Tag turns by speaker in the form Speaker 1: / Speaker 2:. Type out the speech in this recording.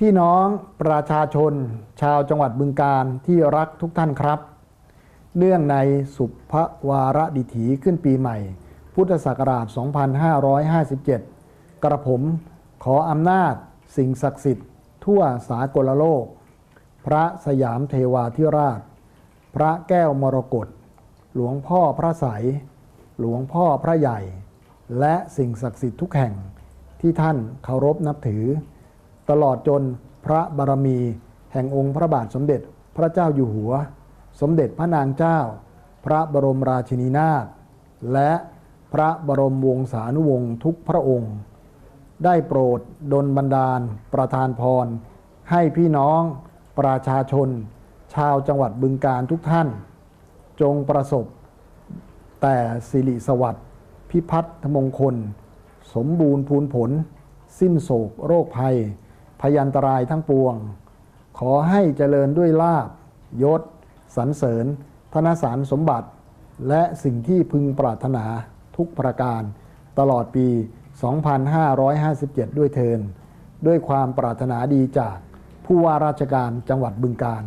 Speaker 1: พี่น้องประชาชน ชาวจังหวัดบึงการที่รักทุกท่านครับ เนื่องในสุภวาระดิถีขึ้นปีใหม่ พุทธศักราช 2557 กระผมขออำนาจสิ่งศักดิ์สิทธิ์ ทั่วสากลโลก พระสยามเทวาธิราช พระแก้วมรกตหลวงพ่อพระใสยหลวงพ่อพระใหญ่ และสิ่งศักดิ์สิทธิ์ทุกแห่งที่ท่านเคารพนับถือ ตลอดจนพระบารมี แห่งองค์พระบาทสมเด็จพระเจ้าอยู่หัว สมเด็จพระนางเจ้า พระบรมราชินีนาถและพระบรมวงศานุวงศ์ทุกพระองค์ ได้โปรดดลบันดาล ประทานพร ให้พี่น้องประชาชน ชาวจังหวัดบึงการทุกท่าน จงประสบ แต่สิริสวัสดิ์พิพัฒน์มงคล สมบูรณ์พูนผล สิ้นโศกโรคภัย พยันตรายทั้งปวง ขอให้เจริญด้วยลาบยศสรรเสริญ ธนสารสมบัติ และสิ่งที่พึงปรารถนาทุกประการ ตลอดปี 2557 ด้วยเทิน ด้วยความปรารถนาดีจากผู้ว่าราชการจังหวัดบึงการ